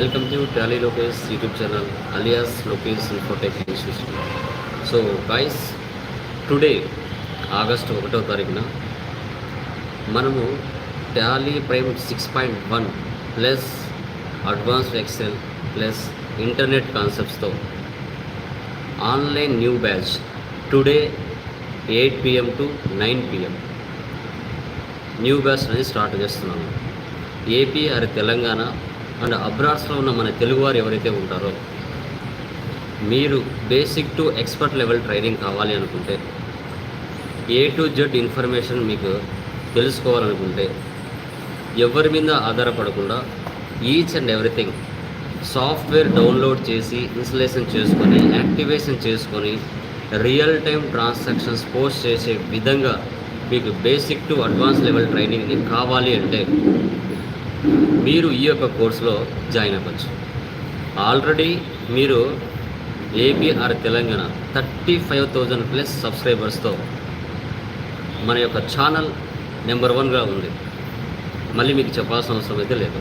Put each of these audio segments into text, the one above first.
Welcome to Tally Lokesh YouTube channel alias Lokesh infotech institution so guys today August ఒకటో తారీఖున మనము Tally prime six point one plus advanced Excel plus internet కాన్సెప్ట్స్తో online new batch today eight PM to nine PM new batch అనేది start చేస్తున్నాను AP or Telangana and అబ్రాడ్స్లో ఉన్న మన తెలుగువారు ఎవరైతే ఉంటారో మీరు basic to expert level training కావాలి అనుకుంటే ఏ టు జెడ్ ఇన్ఫర్మేషన్ మీకు తెలుసుకోవాలనుకుంటే ఎవరి మీద ఆధారపడకుండా each and everything software download చేసి ఇన్స్టలేషన్ చేసుకొని యాక్టివేషన్ చేసుకొని రియల్ టైం ట్రాన్సాక్షన్స్ పోస్ట్ చేసే విధంగా మీకు basic to advance level training కావాలి అంటే మీరు ఈ యొక్క కోర్సులో జాయిన్ అవ్వచ్చు. ఆల్రెడీ మీరు AP or Telangana thirty five thousand plus సబ్స్క్రైబర్స్తో మన యొక్క ఛానల్ నెంబర్ వన్గా ఉంది. మళ్ళీ మీకు చెప్పాల్సిన అవసరం అయితే లేదు.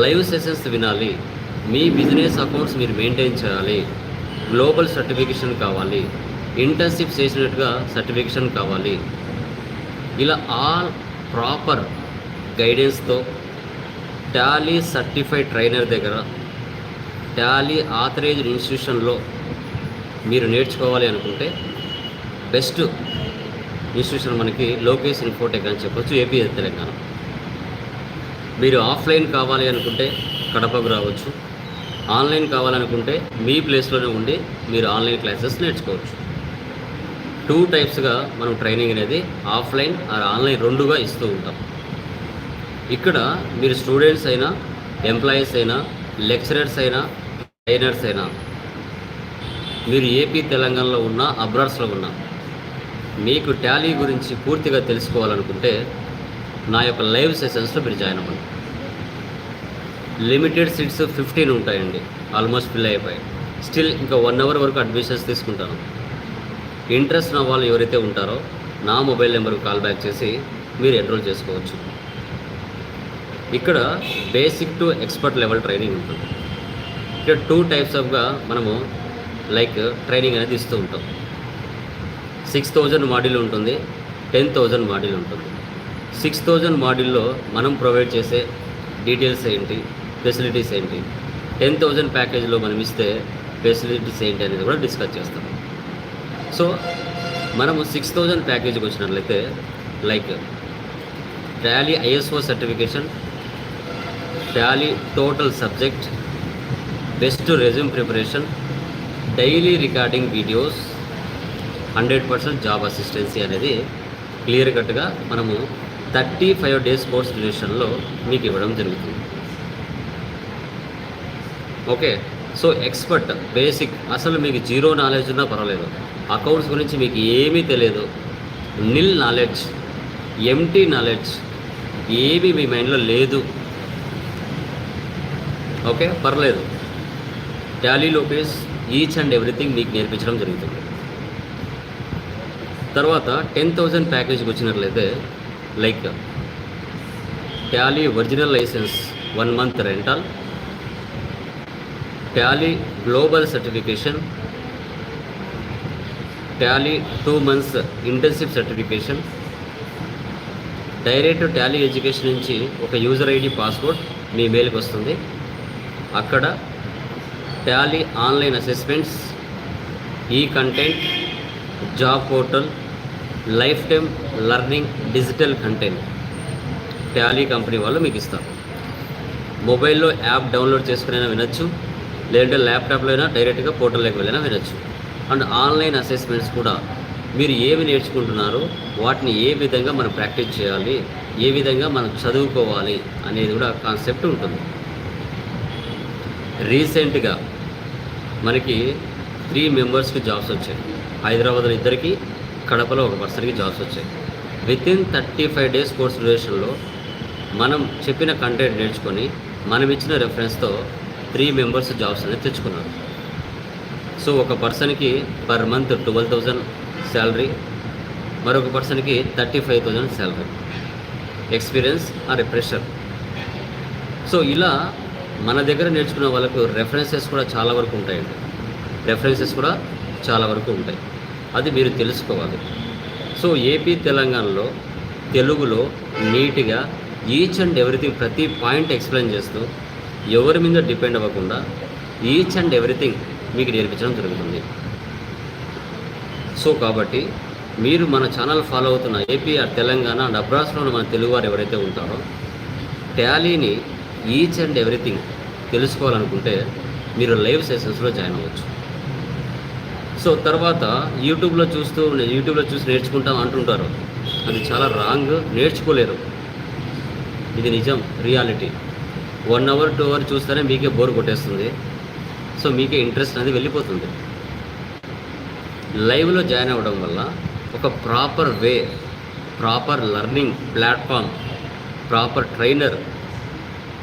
లైవ్ సెషన్స్ వినాలి. మీ బిజినెస్ అకౌంట్స్ మీరు మెయింటైన్ చేయాలి. గ్లోబల్ సర్టిఫికేషన్ కావాలి. ఇంటర్న్షిప్ చేసినట్టుగా సర్టిఫికేషన్ కావాలి. ఇలా ఆల్ ప్రాపర్ గైడెన్స్తో టాలీ సర్టిఫైడ్ ట్రైనర్ దగ్గర టాలీ ఆథరైజ్డ్ ఇన్స్టిట్యూషన్లో మీరు నేర్చుకోవాలి అనుకుంటే బెస్ట్ ఇన్స్టిట్యూషన్ మనకి లోకేష్ ఇన్ఫోటెక్ అని చెప్పొచ్చు ఏపీ తెలంగాణ. మీరు ఆఫ్లైన్ కావాలి అనుకుంటే కడపకు రావచ్చు. ఆన్లైన్ కావాలనుకుంటే మీ ప్లేస్లోనే ఉండి మీరు ఆన్లైన్ క్లాసెస్ నేర్చుకోవచ్చు. టూ టైప్స్గా మనం ట్రైనింగ్ అనేది ఆఫ్లైన్ ఆర్ ఆన్లైన్ రెండుగా ఇస్తూ ఉంటాం. ఇక్కడ మీరు స్టూడెంట్స్ అయినా ఎంప్లాయీస్ అయినా లెక్చరర్స్ అయినా ట్రైనర్స్ అయినా మీరు ఏపీ తెలంగాణలో ఉన్న అబ్రాడ్స్లో ఉన్నా మీకు టాలీ గురించి పూర్తిగా తెలుసుకోవాలనుకుంటే నా యొక్క లైవ్ సెషన్స్లో మీరు జాయిన్ అవ్వండి. లిమిటెడ్ సీట్స్ ఫిఫ్టీన్ ఉంటాయండి ఆల్మోస్ట్ ఫిల్ అయిపోయాయి స్టిల్ ఇంకా వన్ అవర్ వరకు అడ్మిషన్స్ తీసుకుంటాను. ఇంట్రెస్ట్ ఉన్న వాళ్ళు ఎవరైతే ఉంటారో నా మొబైల్ నెంబర్కి కాల్ బ్యాక్ చేసి మీరు ఎన్రోల్ చేసుకోవచ్చు. ఇక్కడ basic to expert level training ఉంటుంది. ఇక్కడ టూ టైప్స్ ఆఫ్గా మనము లైక్ ట్రైనింగ్ అనేది ఇస్తూ ఉంటాం. సిక్స్ థౌజండ్ మాడ్యూల్ ఉంటుంది టెన్ థౌజండ్ మాడ్యూల్ ఉంటుంది. సిక్స్ థౌజండ్ మాడ్యూల్లో మనం ప్రొవైడ్ చేసే డీటెయిల్స్ ఏంటి ఫెసిలిటీస్ ఏంటి టెన్ థౌజండ్ ప్యాకేజ్లో మనం ఇస్తే ఫెసిలిటీస్ ఏంటి అనేది కూడా డిస్కస్ చేస్తాం. సో మనము సిక్స్ థౌజండ్ ప్యాకేజ్కి వచ్చినట్లయితే like Tally ISO certification Tally total subject best resume preparation daily recording videos hundred percent job assistancy అనేది క్లియర్ కట్గా మనము థర్టీ ఫైవ్ డేస్ కోర్స్ డ్యూరేషన్లో మీకు ఇవ్వడం జరుగుతుంది. ఓకే సో ఎక్స్పర్ట్ బేసిక్ అసలు మీకు జీరో నాలెడ్జ్ ఉన్నా పర్వాలేదు. అకౌంట్స్ గురించి మీకు ఏమీ తెలియదు. నిల్ నాలెడ్జ్ ఎంటీ నాలెడ్జ్ ఏమీ మీ మైండ్లో లేదు. ఓకే? పర్లేదు. టాలీ లోపేస్ ఈచ్ అండ్ ఎవ్రీథింగ్ మీకు నేర్పించడం జరుగుతుంది. తర్వాత టెన్ థౌజండ్ ప్యాకేజ్కి వచ్చినట్లయితే like Tally original license one month rental Tally global certification Tally two months internship certification direct Tally education నుంచి ఒక యూజర్ ఐడి పాస్వర్డ్ మీ మెయిల్కి వస్తుంది. అక్కడ Tally online assessments e content job portal life time learning digital content Tally company వాళ్ళు మీకు ఇస్తారు. మొబైల్లో యాప్ డౌన్లోడ్ చేసుకునైనా వినొచ్చు లేదంటే ల్యాప్టాప్లో అయినా డైరెక్ట్గా పోర్టల్లోకి వెళ్ళినా వినొచ్చు. అండ్ ఆన్లైన్ అసెస్మెంట్స్ కూడా మీరు ఏమి నేర్చుకుంటున్నారో వాటిని ఏ విధంగా మనం ప్రాక్టీస్ చేయాలి ఏ విధంగా మనం చదువుకోవాలి అనేది కూడా కాన్సెప్ట్ ఉంటుంది. రీసెంట్గా మనకి త్రీ మెంబర్స్కి జాబ్స్ వచ్చాయి. హైదరాబాద్లో ఇద్దరికి కడపలో ఒక పర్సన్కి జాబ్స్ వచ్చాయి. Within thirty five days course డ్యూరేషన్లో మనం చెప్పిన కంటెంట్ నేర్చుకొని మనం ఇచ్చిన రెఫరెన్స్తో త్రీ మెంబర్స్ జాబ్స్ అనేది తెచ్చుకున్నారు సో ఒక పర్సన్కి per month twelve thousand salary మరొక పర్సన్కి thirty five thousand salary experience or fresher so ఇలా మన దగ్గర నేర్చుకున్న వాళ్ళకు రెఫరెన్సెస్ కూడా చాలా వరకు ఉంటాయండి. రెఫరెన్సెస్ కూడా చాలా వరకు ఉంటాయి. అది మీరు తెలుసుకోవాలి. సో ఏపీ తెలంగాణలో తెలుగులో నీట్గా ఈచ్ అండ్ ఎవ్రీథింగ్ ప్రతి పాయింట్ ఎక్స్ప్లెయిన్ చేస్తూ ఎవరి మీద డిపెండ్ అవ్వకుండా ఈచ్ అండ్ ఎవ్రీథింగ్ మీకు నేర్పించడం జరుగుతుంది. సో కాబట్టి మీరు మన ఛానల్ ఫాలో అవుతున్న ఏపీ ఆర్ తెలంగాణ అండ్ అబ్రాస్లో మన తెలుగువారు ఎవరైతే ఉంటారో ట్యాలీని ఈచ్ అండ్ ఎవ్రీథింగ్ తెలుసుకోవాలనుకుంటే మీరు లైవ్ సెషన్స్లో జాయిన్ అవ్వచ్చు. సో తర్వాత యూట్యూబ్లో చూస్తూ యూట్యూబ్లో చూసి నేర్చుకుంటాం అంటుంటారు. అది చాలా రాంగ్ నేర్చుకోలేరు. ఇది నిజం reality. One hour two hour చూస్తేనే మీకే బోర్ కొట్టేస్తుంది. సో మీకే ఇంట్రెస్ట్ అనేది వెళ్ళిపోతుంది. లైవ్లో జాయిన్ అవ్వడం వల్ల ఒక proper way proper learning platform proper trainer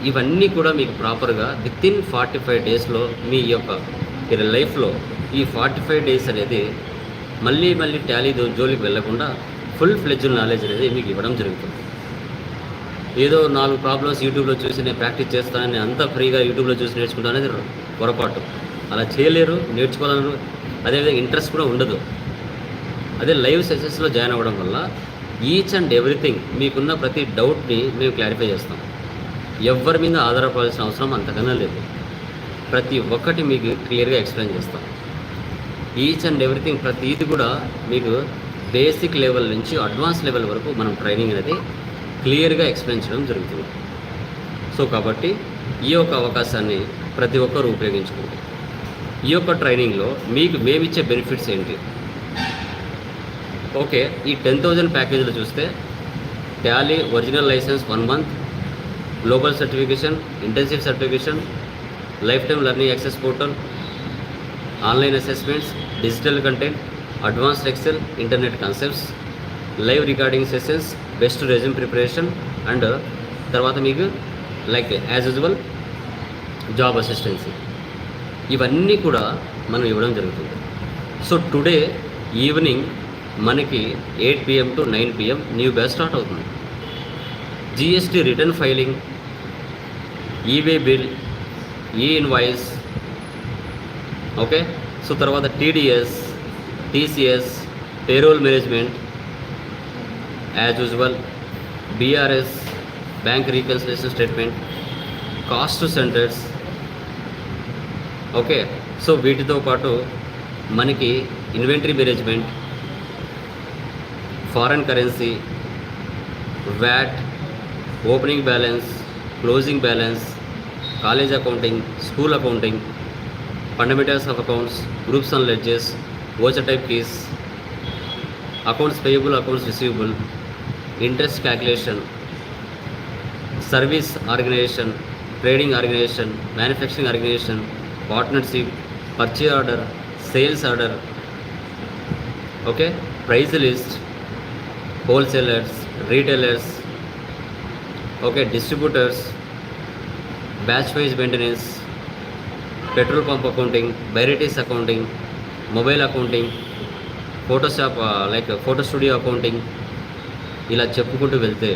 ఇవన్నీ కూడా మీకు ప్రాపర్గా విత్ ఇన్ ఫార్టీ ఫైవ్ డేస్లో మీ యొక్క మీరు లైఫ్లో ఈ ఫార్టీ ఫైవ్ డేస్ అనేది మళ్ళీ మళ్ళీ టాలీ జోలికి వెళ్ళకుండా ఫుల్ ఫ్లెడ్జ్ నాలెడ్జ్ అనేది మీకు ఇవ్వడం జరుగుతుంది. ఏదో నాలుగు ప్రాబ్లమ్స్ యూట్యూబ్లో చూసి నేను ప్రాక్టీస్ చేస్తానని అంత ఫ్రీగా యూట్యూబ్లో చూసి నేర్చుకుంటా అనేది పొరపాటు. అలా చేయలేరు నేర్చుకోవాలని అదేవిధంగా ఇంట్రెస్ట్ కూడా ఉండదు. అదే లైవ్ సెషన్స్లో జాయిన్ అవ్వడం వల్ల ఈచ్ అండ్ ఎవ్రీథింగ్ మీకున్న ప్రతి డౌట్ని మేము క్లారిఫై చేస్తాం. ఎవరి మీద ఆధారపడాల్సిన అవసరం అంతకన్నా లేదు. ప్రతి ఒక్కటి మీకు క్లియర్గా ఎక్స్ప్లెయిన్ చేస్తాం. ఈచ్ అండ్ ఎవ్రీథింగ్ ప్రతిది కూడా మీకు బేసిక్ లెవెల్ నుంచి అడ్వాన్స్ లెవెల్ వరకు మనం ట్రైనింగ్ అనేది క్లియర్గా ఎక్స్ప్లెయిన్ చేయడం జరుగుతుంది. సో కాబట్టి ఈ యొక్క అవకాశాన్ని ప్రతి ఒక్కరూ ఉపయోగించుకోండి. ఈ యొక్క ట్రైనింగ్లో మీకు మేమిచ్చే బెనిఫిట్స్ ఏంటి? ఓకే ఈ టెన్ థౌజండ్ ప్యాకేజీలో చూస్తే Tally original license one month global certification intensive certification life time learning access portal online assessments digital content advanced Excel internet concepts live recording sessions best resume preparation and తర్వాత మీకు like as usual job assistancy ఇవన్నీ కూడా మనం ఇవ్వడం జరుగుతుంది. So today evening మనకి eight PM to nine PM new batch start అవుతుంది. GST return filing e way bill e invoice okay? So తర్వాత TDS TCS payroll management as usual BRS bank reconciliation statement cost centres okay? So వీటితో పాటు మనకి inventory management foreign currency VAT opening balance closing balance college accounting school accounting fundamentals of accounts groups and ledgers voucher type keys accounts payable accounts receivable interest calculation service organisation trading organisation manufacturing organisation partnership purchase order sales order okay price list wholesalers retailers okay distributors batch wise maintenance petrol pump accounting బైరెటీస్ accounting mobile accounting Photoshop like photo studio accounting ఇలా చెప్పుకుంటూ వెళ్తే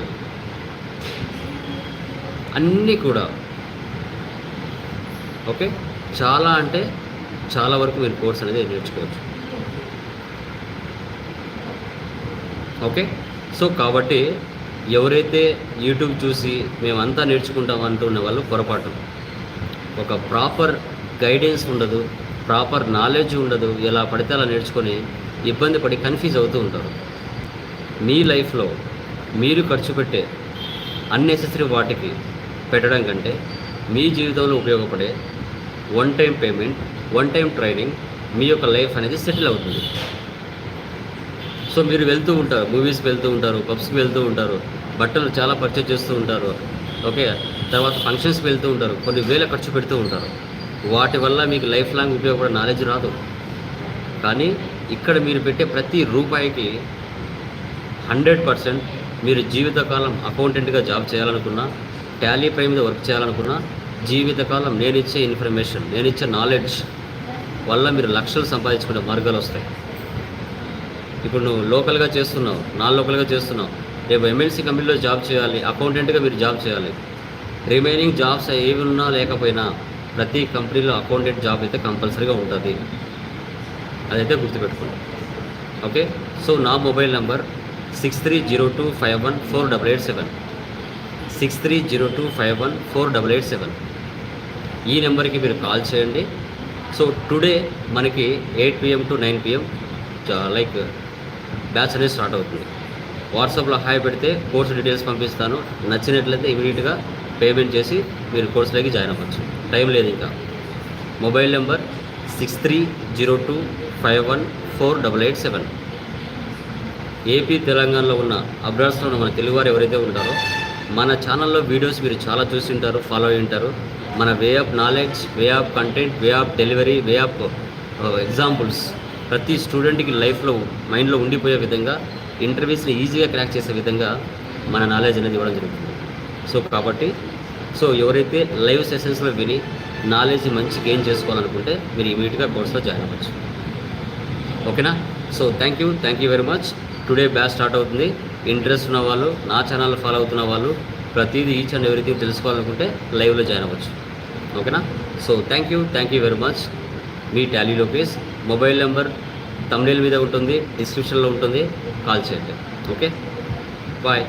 అన్నీ కూడా okay? చాలా అంటే చాలా వరకు మీరు కోర్స్ అనేది నేర్చుకోవచ్చు. ఓకే? సో కాబట్టి ఎవరైతే యూట్యూబ్ చూసి మేమంతా నేర్చుకుంటాం అంటున్న వాళ్ళు పొరపాటు ఒక ప్రాపర్ గైడెన్స్ ఉండదు ప్రాపర్ నాలెడ్జ్ ఉండదు ఎలా పడితే అలా నేర్చుకొని ఇబ్బంది పడి కన్ఫ్యూజ్ అవుతూ ఉంటారు. మీ లైఫ్లో మీరు ఖర్చు పెట్టే అన్నెసెసరీ వాటికి పెట్టడం కంటే మీ జీవితంలో ఉపయోగపడే one time payment one time training మీ యొక్క లైఫ్ అనేది సెటిల్ అవుతుంది. సో మీరు వెళ్తూ ఉంటారు మూవీస్కి వెళ్తూ ఉంటారు పబ్స్కి వెళ్తూ ఉంటారు బట్టలు చాలా పర్చేజ్ చేస్తూ ఉంటారు ఓకే తర్వాత ఫంక్షన్స్కి వెళ్తూ ఉంటారు కొన్ని వేల ఖర్చు పెడుతూ ఉంటారు. వాటి వల్ల మీకు లైఫ్ లాంగ్ ఉపయోగపడే నాలెడ్జ్ రాదు. కానీ ఇక్కడ మీరు పెట్టే ప్రతి రూపాయికి హండ్రెడ్ పర్సెంట్ మీరు జీవితకాలం అకౌంటెంట్గా జాబ్ చేయాలనుకున్నా టాలీ పై మీద వర్క్ చేయాలనుకున్నా జీవితకాలం నేను ఇచ్చే ఇన్ఫర్మేషన్ నేను ఇచ్చే నాలెడ్జ్ వల్ల మీరు లక్షలు సంపాదించుకునే మార్గాలు వస్తాయి. ఇప్పుడు నువ్వు లోకల్గా చేస్తున్నావు నాన్ లోకల్గా చేస్తున్నావు. రేపు ఎమ్మెల్సీ కంపెనీలో జాబ్ చేయాలి అకౌంటెంట్గా మీరు జాబ్ చేయాలి. రిమైనింగ్ జాబ్స్ ఏవి ఉన్నా లేకపోయినా ప్రతి కంపెనీలో అకౌంటెంట్ జాబ్ అయితే కంపల్సరీగా ఉంటుంది. అదైతే గుర్తుపెట్టుకోండి. ఓకే? సో నా mobile number six three zero two five one four double eight seven six three zero two five one four double eight seven ఈ నెంబర్కి మీరు కాల్ చేయండి. సో టుడే మనకి eight PM to nine PM like batch అనేది start అవుతుంది. వాట్సాప్లో hi పెడితే course details పంపిస్తాను. నచ్చినట్లయితే ఇమీడియట్గా పేమెంట్ చేసి మీరు కోర్సులోకి జాయిన్ అవ్వచ్చు. టైం లేదు ఇంకా. Mobile number six three zero two five one four double eight seven AP తెలంగాణలో ఉన్న అబ్రాడ్స్లో ఉన్న మన తెలుగువారు ఎవరైతే ఉంటారో మన ఛానల్లో వీడియోస్ మీరు చాలా చూసి ఉంటారు ఫాలో అయి ఉంటారు మన way of knowledge way of content way of delivery way of uh, examples ప్రతి స్టూడెంట్కి లైఫ్లో మైండ్లో ఉండిపోయే విధంగా ఇంటర్వ్యూస్ని ఈజీగా క్రాక్ చేసే విధంగా మన నాలెడ్జ్ అనేది ఇవ్వడం జరుగుతుంది. సో కాబట్టి సో ఎవరైతే లైవ్ సెషన్స్లో విని నాలెడ్జ్ మంచి గెయిన్ చేసుకోవాలనుకుంటే మీరు ఇమీడియట్గా కోర్సులో జాయిన్ అవ్వచ్చు. ఓకేనా? So thank you thank you very much. Today batch start అవుతుంది. ఇంట్రెస్ట్ ఉన్న వాళ్ళు నా ఛానల్ ఫాలో అవుతున్న వాళ్ళు ప్రతిదీ ఈచ్ అండ్ ఎవ్రీథింగ్ తెలుసుకోవాలనుకుంటే లైవ్లో జాయిన్ అవ్వచ్చు. ఓకేనా? So thank you thank you very much. Me Tally Lokesh mobile number తమిళ మీద ఉంటుంది డిస్క్రిప్షన్లో ఉంటుంది కాల్ చేయండి. ఓకే? బాయ్.